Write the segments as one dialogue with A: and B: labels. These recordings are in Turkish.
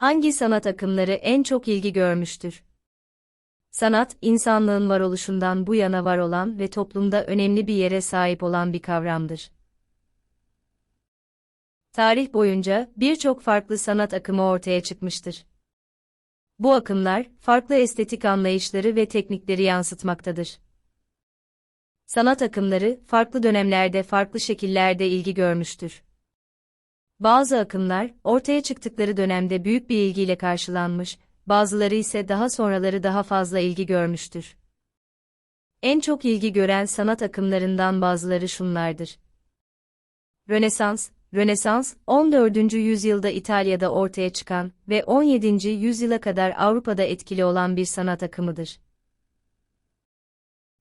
A: Hangi sanat akımları en çok ilgi görmüştür? Sanat, insanlığın varoluşundan bu yana var olan ve toplumda önemli bir yere sahip olan bir kavramdır. Tarih boyunca birçok farklı sanat akımı ortaya çıkmıştır. Bu akımlar, farklı estetik anlayışları ve teknikleri yansıtmaktadır. Sanat akımları, farklı dönemlerde farklı şekillerde ilgi görmüştür. Bazı akımlar, ortaya çıktıkları dönemde büyük bir ilgiyle karşılanmış, bazıları ise daha sonraları daha fazla ilgi görmüştür. En çok ilgi gören sanat akımlarından bazıları şunlardır. Rönesans, Rönesans, 14. yüzyılda İtalya'da ortaya çıkan ve 17. yüzyıla kadar Avrupa'da etkili olan bir sanat akımıdır.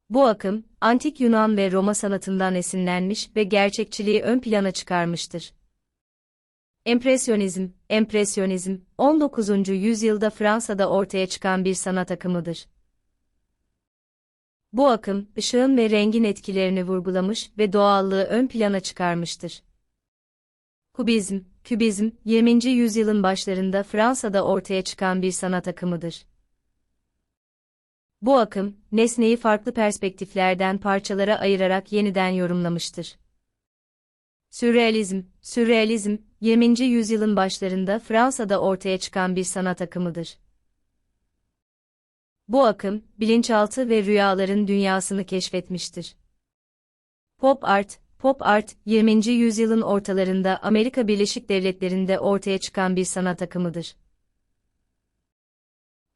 A: Bu akım, antik Yunan ve Roma sanatından esinlenmiş ve gerçekçiliği ön plana çıkarmıştır. Empresyonizm, Empresyonizm, 19. yüzyılda Fransa'da ortaya çıkan bir sanat akımıdır. Bu akım, ışığın ve rengin etkilerini vurgulamış ve doğallığı ön plana çıkarmıştır. Kubizm, Kübizm, 20. yüzyılın başlarında Fransa'da ortaya çıkan bir sanat akımıdır. Bu akım, nesneyi farklı perspektiflerden parçalara ayırarak yeniden yorumlamıştır. Sürrealizm, Sürrealizm, 20. yüzyılın başlarında Fransa'da ortaya çıkan bir sanat akımıdır. Bu akım, bilinçaltı ve rüyaların dünyasını keşfetmiştir. Pop art, pop art, 20. yüzyılın ortalarında Amerika Birleşik Devletleri'nde ortaya çıkan bir sanat akımıdır.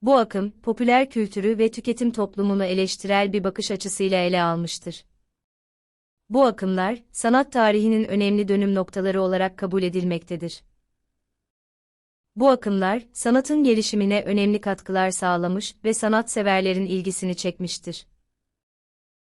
A: Bu akım, popüler kültürü ve tüketim toplumunu eleştirel bir bakış açısıyla ele almıştır. Bu akımlar, sanat tarihinin önemli dönüm noktaları olarak kabul edilmektedir. Bu akımlar, sanatın gelişimine önemli katkılar sağlamış ve sanatseverlerin ilgisini çekmiştir.